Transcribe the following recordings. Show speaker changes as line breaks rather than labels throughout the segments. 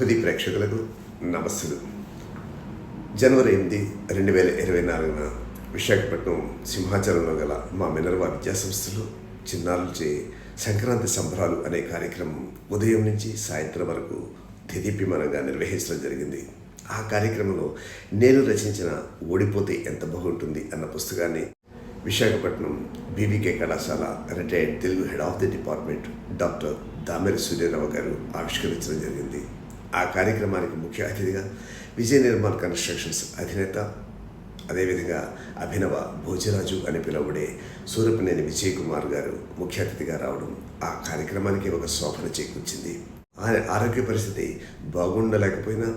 హుది ప్రేక్షకులకు నమస్సులు. జనవరి ఎనిమిది రెండు వేల ఇరవై నాలుగున విశాఖపట్నం సింహాచలంలో గల మా మినర్వా విద్యాసంస్థలు చిన్నారులచే సంక్రాంతి సంబరాలు అనే కార్యక్రమం ఉదయం నుంచి సాయంత్రం వరకు తెదీప్యమానంగా నిర్వహించడం జరిగింది. ఆ కార్యక్రమంలో నేను రచించిన ఓడిపోతే ఎంత బాగుంటుంది అన్న పుస్తకాన్ని విశాఖపట్నం బీవీకే కళాశాల retired Telugu head of the department doctor Dameri Suryarao garu ఆవిష్కరించడం జరిగింది. ఆ కార్యక్రమానికి ముఖ్య అతిథిగా విజయ నిర్మాణ్ కన్స్ట్రక్షన్స్ అధినేత అదేవిధంగా అభినవ భోజరాజు అని పిలువబడే సూరపనేని విజయ్ కుమార్ గారు ముఖ్య అతిథిగా రావడం ఆ కార్యక్రమానికి ఒక శోభన చేకూర్చింది. ఆయన ఆరోగ్య పరిస్థితి బాగుండలేకపోయినా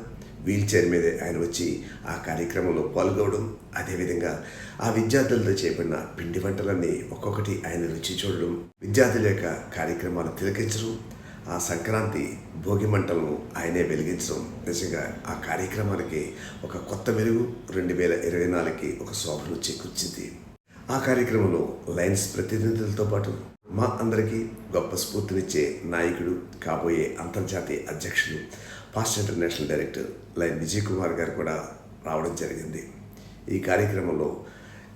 వీల్ చైర్ మీద ఆయన వచ్చి ఆ కార్యక్రమంలో పాల్గొనడం అదేవిధంగా ఆ విద్యార్థులతో చేపడిన పిండి వంటలన్నీ ఒక్కొక్కటి ఆయన రుచి చూడడం విద్యార్థుల యొక్క కార్యక్రమాలు తిలకించడం ఆ సంక్రాంతి భోగి మంటలను ఆయనే వెలిగించడం నిజంగా ఆ కార్యక్రమానికి ఒక కొత్త వెలుగు రెండు వేల ఇరవై నాలుగుకి ఒక శోభను చేకూర్చింది. ఆ కార్యక్రమంలో లయన్స్ ప్రతినిధులతో పాటు మా అందరికీ గొప్ప స్ఫూర్తినిచ్చే నాయకుడు కాబోయే అంతర్జాతీయ అధ్యక్షుడు Fast International director Lion Vijay Kumar garu కూడా రావడం జరిగింది. ఈ కార్యక్రమంలో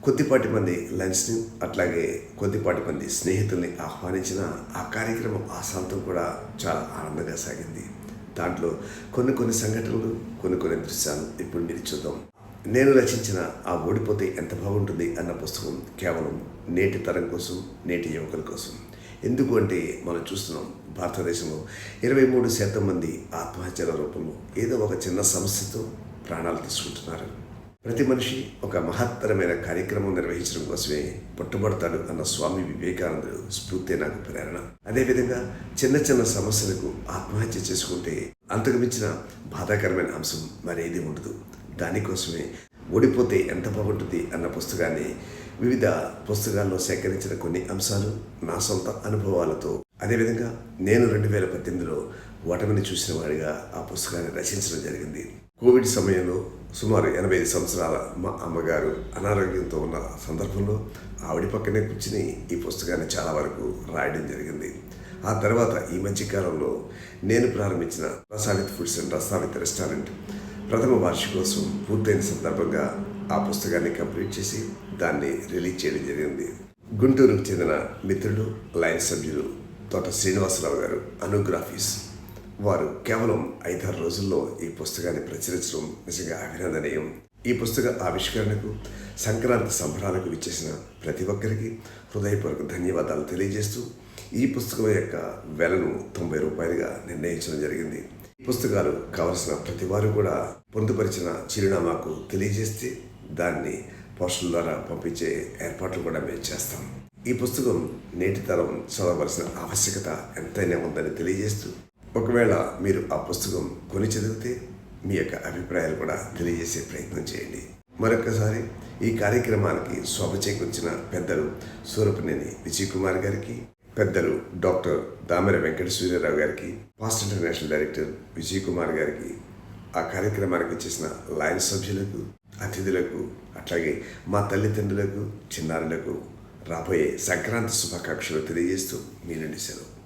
కొద్దిపాటి మంది లంచ్ని అట్లాగే కొద్దిపాటి మంది స్నేహితుల్ని ఆహ్వానించిన ఆ కార్యక్రమం ఆశాంతం కూడా చాలా ఆనందంగా సాగింది. దాంట్లో కొన్ని కొన్ని సంఘటనలు కొన్ని కొన్ని దృశ్యాలు ఇప్పుడు మీరు చూద్దాం. నేను రచించిన ఆ ఓడిపోతే ఎంత బాగుంటుంది అన్న పుస్తకం కేవలం నేటి తరం కోసం నేటి యువకుల కోసం. ఎందుకు అంటే మనం చూస్తున్నాం భారతదేశంలో ఇరవై మూడు శాతం మంది ఆత్మహత్యల రూపంలో ఏదో ఒక చిన్న సమస్యతో ప్రాణాలు తీసుకుంటున్నారు. ప్రతి మనిషి ఒక మహత్తరమైన కార్యక్రమం నిర్వహించడం కోసమే పుట్టబడతాడు అన్న స్వామి వివేకానందుడు స్ఫూర్తి నాకు ప్రేరణ. అదేవిధంగా చిన్న చిన్న సమస్యలకు ఆత్మహత్య చేసుకుంటే అంతకు మించిన బాధాకరమైన అంశం మరేది ఉండదు. దానికోసమే ఓడిపోతే ఎంత బాగుంటుంది అన్న పుస్తకాన్ని వివిధ పుస్తకాల్లో సేకరించిన కొన్ని అంశాలు నా సొంత అనుభవాలతో. అదేవిధంగా నేను రెండు వేల పద్దెనిమిదిలో ఓటమిని చూసిన వాడిగా ఆ పుస్తకాన్ని రచించడం జరిగింది. కోవిడ్ సమయంలో సుమారు ఎనభై ఐదు సంవత్సరాల మా అమ్మగారు అనారోగ్యంతో ఉన్న సందర్భంలో ఆవిడ పక్కనే కూర్చుని ఈ పుస్తకాన్ని చాలా వరకు రాయడం జరిగింది. ఆ తర్వాత ఈ మధ్యకాలంలో నేను ప్రారంభించిన Rasavit foods and Rasavit restaurant ప్రథమ వార్షికోత్సవం పూర్తయిన సందర్భంగా ఆ పుస్తకాన్ని కంప్లీట్ చేసి దాన్ని రిలీజ్ చేయడం జరిగింది. గుంటూరుకు చెందిన మిత్రులు లైన్ సభ్యులు తోట శ్రీనివాసరావు గారు అనుగ్రాఫీస్. వారు కేవలం ఐదారు రోజుల్లో ఈ పుస్తకాన్ని ప్రచురించడం నిజంగా అభినందనీయం. ఈ పుస్తక ఆవిష్కరణకు సంక్రాంతి సంబరాలకు విచ్చేసిన ప్రతి ఒక్కరికి హృదయపూర్వక ధన్యవాదాలు తెలియజేస్తూ ఈ పుస్తకం యొక్క వెలను తొంభై రూపాయలుగా నిర్ణయించడం జరిగింది. ఈ పుస్తకాలు కావలసిన ప్రతి వారు కూడా పొందుపరిచిన చిరునామాకు తెలియజేస్తే దాన్ని పోస్టల్ ద్వారా పంపించే ఏర్పాట్లు కూడా మేము చేస్తాం. ఈ పుస్తకం నేటి తరం చదవలసిన ఆవశ్యకత ఎంతైనా ఉందని తెలియజేస్తూ ఒకవేళ మీరు ఆ పుస్తకం కొని చదివితే మీ యొక్క అభిప్రాయాలు కూడా తెలియజేసే ప్రయత్నం చేయండి. మరొకసారి ఈ కార్యక్రమానికి శోభ చేకూర్చిన పెద్దలు సూరపనేని విజయ్ కుమార్ గారికి పెద్దలు డాక్టర్ దామెర వెంకట సూర్యరావు గారికి Fast International director Vijay Kumar గారికి ఆ కార్యక్రమానికి వచ్చేసిన లయన్ సభ్యులకు అతిథులకు అట్లాగే మా తల్లిదండ్రులకు చిన్నారులకు రాబోయే సంక్రాంతి శుభాకాంక్షలు తెలియజేస్తూ మీ నుండి సెలవు.